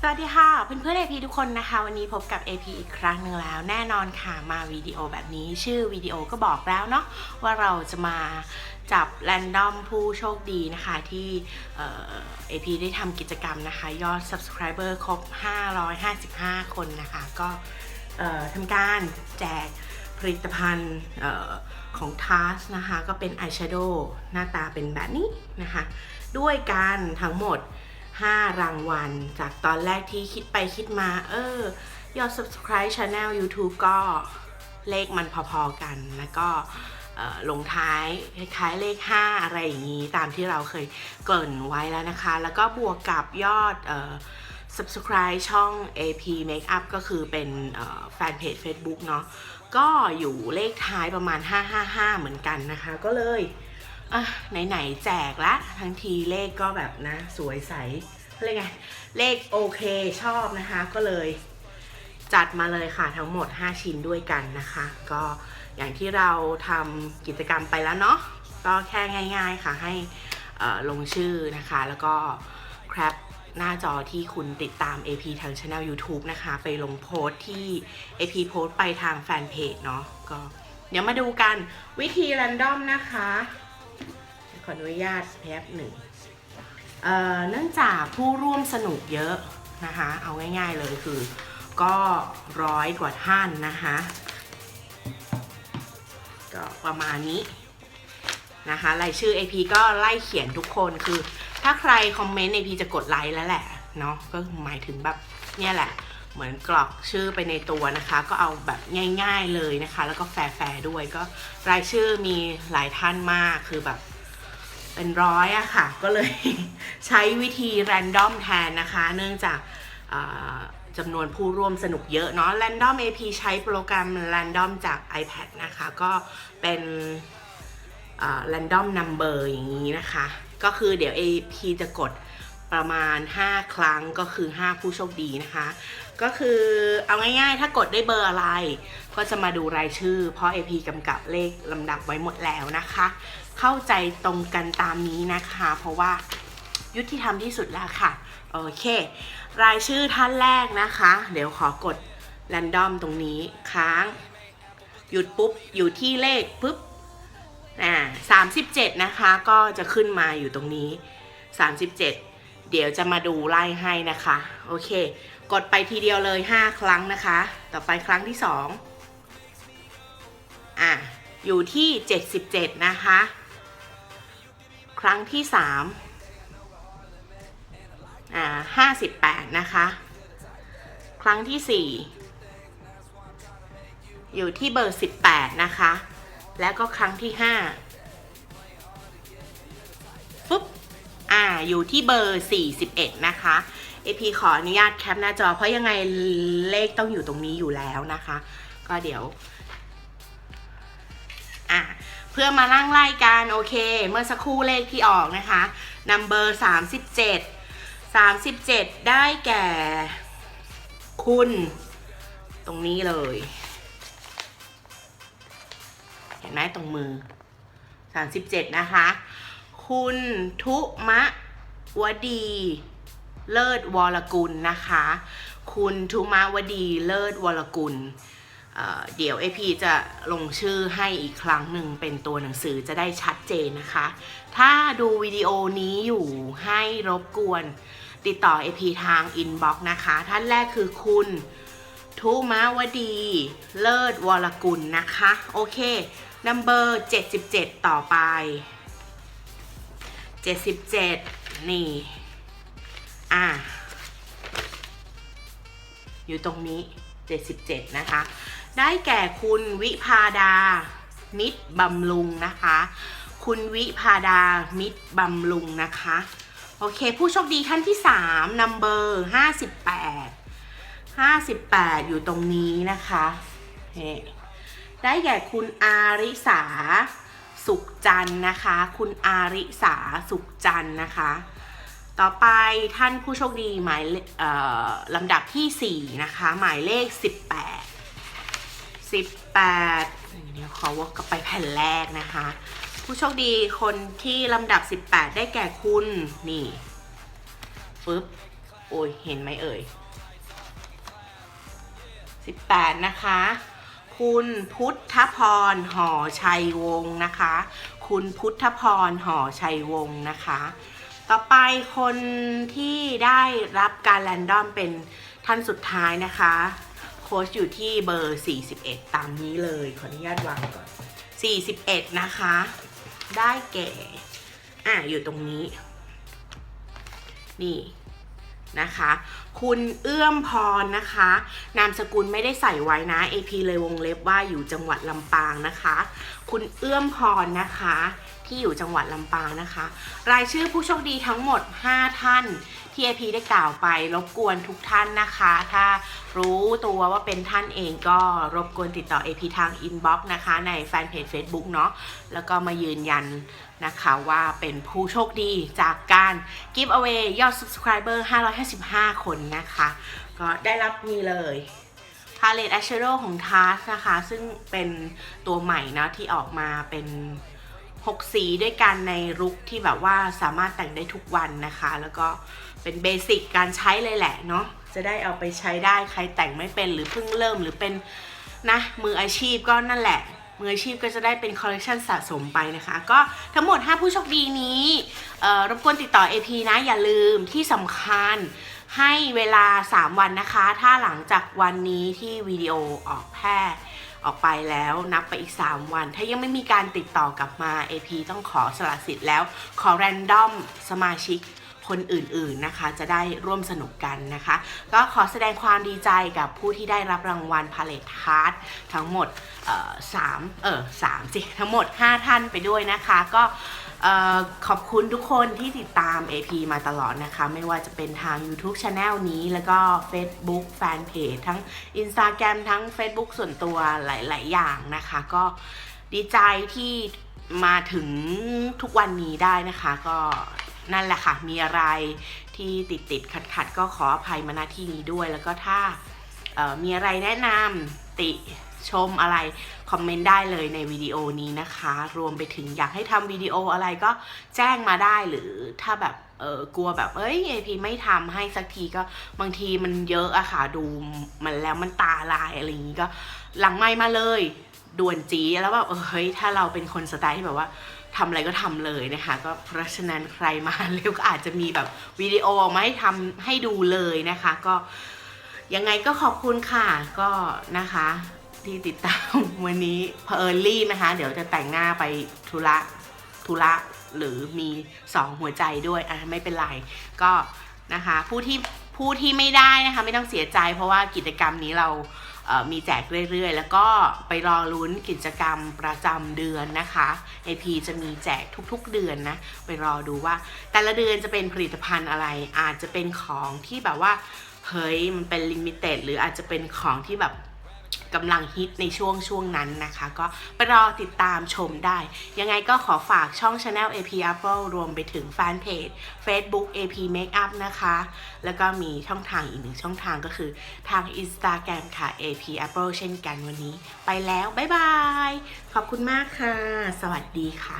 สวัสดีค่ะเพื่อนเพื่อน AP ทุกคนนะคะ วันนี้พบกับ AP อีกครั้งหนึ่งแล้ว แน่นอนค่ะมาวิดีโอแบบนี้ชื่อวิดีโอก็บอกแล้วเนาะว่าเราจะมาจับแรนดอมผู้โชคดีนะคะ ที่เอ่อ AP ได้ทำกิจกรรมนะคะ ยอด subscriber ครบ 555 คนนะคะ ก็ทำการแจกผลิตภัณฑ์ของ TARS นะคะ ก็เป็นอายแชโดว์หน้าตาเป็นแบบนี้นะคะ ด้วยกันทั้งหมด 5 รางวัล จากตอนแรกที่คิดไปคิดมา เออ ยอด subscribe channel YouTube ก็เลขมันพอๆกัน แล้วก็ลงท้ายคล้ายเลข 5 อะไรอย่างนี้ ตามที่เราเคยเกริ่นไว้แล้วนะคะ แล้วก็บวกกับยอดออ subscribe ช่อง AP Makeup ก็คือเป็นแฟนเพจ Facebook เนาะก็อยู่เลขท้ายประมาณ 555 เหมือนกันนะคะ ก็เลย อะไหนๆแจกละ ทั้งทีเลขก็แบบนะ สวยใสอะไรยกไง เลขโอเคชอบนะคะ ก็เลยจัดมาเลยค่ะทั้งหมด 5 ชิ้นด้วยกันนะคะ ก็อย่างที่เราทำกิจกรรมไปแล้วเนาะก็แค่ง่าย ๆค่ะให้ลงชื่อนะคะ แล้วก็แคปหน้าจอที่คุณติดตาม AP ทางช anel YouTube นะคะ ไปลงโพสต์ที่ AP โพสต์ไปทางแฟนเพจเนาะก็เดี๋ยวมาดูกันวิธีรันดอมนะคะ ออนุญาตแป๊บหนึ่งเอ่อเนื่องจากผู้ร่วมสนุกเยอะนะคะ เอาง่ายๆเลยคือ ก็ร้อยกว่าท่านนะคะ ก็ประมาณนี้นะคะรายชื่อ AP ก็ไล่เขียนทุกคนคือ ถ้าใครคอมเมนต์ AP จะกดไลค์แล้วแหละเนาะก็หมายถึงแบบเนี่ยแหละ เหมือนกรอกชื่อไปในตัวนะคะ ก็เอาแบบง่าย ๆเลยนะคะ แล้วก็แฟร์ๆด้วยก็รายชื่อมีหลายท่านมากคือแบบ เป็นร้อยอะค่ะ ก็เลยใช้วิธีแรนดอมแทนนะคะ เนื่องจากจำนวนผู้ร่วมสนุกเยอะเนาะ Random AP ใช้โปรแกรม Random จาก iPad นะคะ ก็เป็นอ่า Random Number อย่างนี้นะคะ ก็คือเดี๋ยว AP จะกดประมาณ 5 ครั้งก็คือ 5 ผู้โชคดีนะคะ ก็คือเอาง่ายๆ ถ้ากดได้เบอร์อะไร ก็จะมาดูรายชื่อ เพราะ AP กำกับเลขลำดับไว้หมดแล้วนะคะ เข้าใจตรงกันตามนี้นะคะ เพราะว่ายุติธรรมที่สุดแล้วค่ะ โอเค รายชื่อท่านแรกนะคะ เดี๋ยวขอกด r รนดอมตรงนี้ค้าง หยุดปุ๊บ อยู่ที่เลขปุ๊บอ่าสามสิบเจ็ดนะคะ ก็จะขึ้นมาอยู่ตรงนี้สามสิบเจ็ดเดี๋ยวจะมาดูไล่ให้นะคะ โอเค กดไปทีเดียวเลย 5 ครั้งนะคะ ต่อไปครั้งที่ 2อะ อยู่ที่ 77 นะคะ ครั้งที่ 3 อ่า 58 นะคะ ครั้งที่ 4 อยู่ที่เบอร์ 18 นะคะ แล้วก็ครั้งที่ 5 อ่าอยู่ที่เบอร์ 41 นะคะ AP ขออนุญาตแคปหน้าจอ เพราะยังไงเลขต้องอยู่ตรงนี้อยู่แล้วนะคะ ก็เดี๋ยวอะเพื่อมานั่งไล่กันโอเค เมื่อสักครู่เลขที่ออกนะคะ number 37 37 ได้แก่ คุณ ตรงนี้เลยเห็นไหมตรงมือ 37 นะคะ คุณทุมะวดี เลิศวรกุลนะคะ คุณทุมาวดีเลิศวรกุลเเดี๋ยว AP จะลงชื่อให้อีกครั้งหนึ่งเป็นตัวหนังสือจะได้ชัดเจนนะคะ ถ้าดูวิดีโอนี้อยู่ให้รบกวน ติดต่อ AP ทาง inbox นะคะ ท่านแรกคือคุณทุมาวดี เลิศวรกุลนะคะ โอเค number 77 ต่อไป 77นี่ อะอยู่ตรงนี้77นะคะ ได้แก่คุณวิพาดา มิตรบำรุงนะคะ คุณวิพาดา มิตรบำรุงนะคะ โอเค ผู้โชคดีท่านที่3นัมเบอร์58 58อยู่ตรงนี้นะคะเฮ้ได้แก่คุณอาริสา สุขจันนะคะ คุณอาริสาสุขจันนะคะ ต่อไปท่านผู้โชคดีหมายเลเอ่อลำดับที่ 4 นะคะ หมายเลข 18 18 เดี๋ยวขอวกกลับไปแผ่นแรกนะคะ ผู้โชคดีคนที่ลำดับ 18 ได้แก่คุณ นี่ปึ๊บ โอ้ย เห็นไหมเอ่ย 18 นะคะ คุณพุทธพรห่อชัยวงศ์นะคะ คุณพุทธพรห่อชัยวงศ์นะคะ ต่อไปคนที่ได้รับการแรนดอมเป็นท่านสุดท้ายนะคะ โค้ชอยู่ที่เบอร์ 41 ตามนี้เลย ขออนุญาตวางก่อน 41 นะคะ ได้แก่ อะ อยู่ตรงนี้ นี่ นะคะ คุณเอื้อมพรนะคะ นามสกุลไม่ได้ใส่ไว้นะ AP เลยวงเล็บว่าอยู่จังหวัดลำปางนะคะ คุณเอื้อมพรนะคะ ที่อยู่จังหวัดลำปางนะคะ รายชื่อผู้โชคดีทั้งหมด 5 ท่าน ที่ AP ได้กล่าวไปรบกวนทุกท่านนะคะ ถ้ารู้ตัวว่าเป็นท่านเองก็รบกวนติดต่อ AP ทาง inbox นะคะ ในแฟนเพจ Facebook เนาะแล้วก็มายืนยันนะคะว่าเป็นผู้โชคดีจากการ give away ยอด subscriber 555 คนนะคะ ก็ได้รับนี่เลย Palette Eyeshadow ของ Tarte นะคะ ซึ่งเป็นตัวใหม่นะที่ออกมาเป็น 6 สีด้วยกันในรุกที่แบบว่าสามารถแต่งได้ทุกวันนะคะ แล้วก็เป็นเบสิกการใช้เลยแหละเนาะจะได้เอาไปใช้ได้ใครแต่งไม่เป็นหรือเพิ่งเริ่มหรือเป็นนะมืออาชีพก็นั่นแหละ มืออาชีพก็จะได้เป็นคอลเลคชันสะสมไปนะคะ ก็ทั้งหมด 5 ผู้โชคดีนี้รบกวนติดต่อ AP นะอย่าลืมที่สำคัญให้เวลา 3 วันนะคะ ถ้าหลังจากวันนี้ที่วิดีโอออกแพร่ออกไปแล้วนับไปอีก 3 วัน ถ้ายังไม่มีการติดต่อกลับมา AP ต้องขอสละสิทธิ์แล้ว ขอแรนดอมสมาชิก คนอื่นๆนะคะ จะได้ร่วมสนุกกันนะคะ ก็ขอแสดงความดีใจกับผู้ที่ได้รับรางวัลพาเลทฮาร์ดทั้งหมดสามเออสามสิทั้งหมด 5 ท่านไปด้วยนะคะ ก็ขอบคุณทุกคนที่ติดตาม AP มาตลอดนะคะ ไม่ว่าจะเป็นทาง YouTube Channel นี้ แล้วก็ Facebook Fanpage ทั้ง Instagram ทั้ง Facebook ส่วนตัวหลาย ๆ อย่างนะคะ ก็ดีใจที่มาถึงทุกวันนี้ได้นะคะ ก็ นั่นแหละค่ะ มีอะไรที่ติดติดขัดขัดๆก็ขออภัยมาณที่นี้ด้วย แล้วก็ถ้ามีอะไรแนะนำติชมอะไร คอมเมนต์ได้เลยในวิดีโอนี้นะคะ รวมไปถึงอยากให้ทำวิดีโออะไรก็แจ้งมาได้หรือถ้าแบบเออกลัวแบบเอ้ยเอพีไม่ทำให้สักทีก็บางทีมันเยอะอะค่ะดูมันแล้วมันตาลายอะไรอย่างนี้ก็หลังไม่มาเลยด่วนจีแล้วแบบเออเฮ้ยถ้าเราเป็นคนสไตล์ที่แบบว่า ทำอะไรก็ทำเลยนะคะ ก็เพราะฉะนั้นใครมาเร็วก็อาจจะมีแบบวิดีโอออกมาให้ทำให้ดูเลยนะคะ ก็ยังไงก็ขอบคุณค่ะก็นะคะที่ติดตามวันนี้เพอเอิญรีบนะคะ เดี๋ยวจะแต่งหน้าไปธุระธุระหรือมีสองหัวใจด้วยอะไม่เป็นไรก็นะคะผู้ที่ผู้ที่ไม่ได้นะคะ ไม่ต้องเสียใจเพราะว่ากิจกรรมนี้เรา มีแจกเรื่อยๆ แล้วก็ไปรอลุ้นกิจกรรมประจำเดือนนะคะ AP จะมีแจกทุกๆเดือนนะ ไปรอดูว่า แต่ละเดือนจะเป็นผลิตภัณฑ์อะไร อาจจะเป็นของที่แบบว่า เฮ้ย มันเป็นลิมิเต็ดหรืออาจจะเป็นของที่แบบ กำลังฮิตในช่วงช่วงนั้นนะคะ ก็ไปรอติดตามชมได้ ยังไงก็ขอฝากช่อง Channel AP Apple รวมไปถึงแฟนเพจ Facebook AP Makeup นะคะ แล้วก็มีช่องทางอีกหนึ่งช่องทางก็คือทาง Instagram ค่ะ AP Apple เช่นกันวันนี้ ไปแล้ว บ๊ายบาย ขอบคุณมากค่ะ สวัสดีค่ะ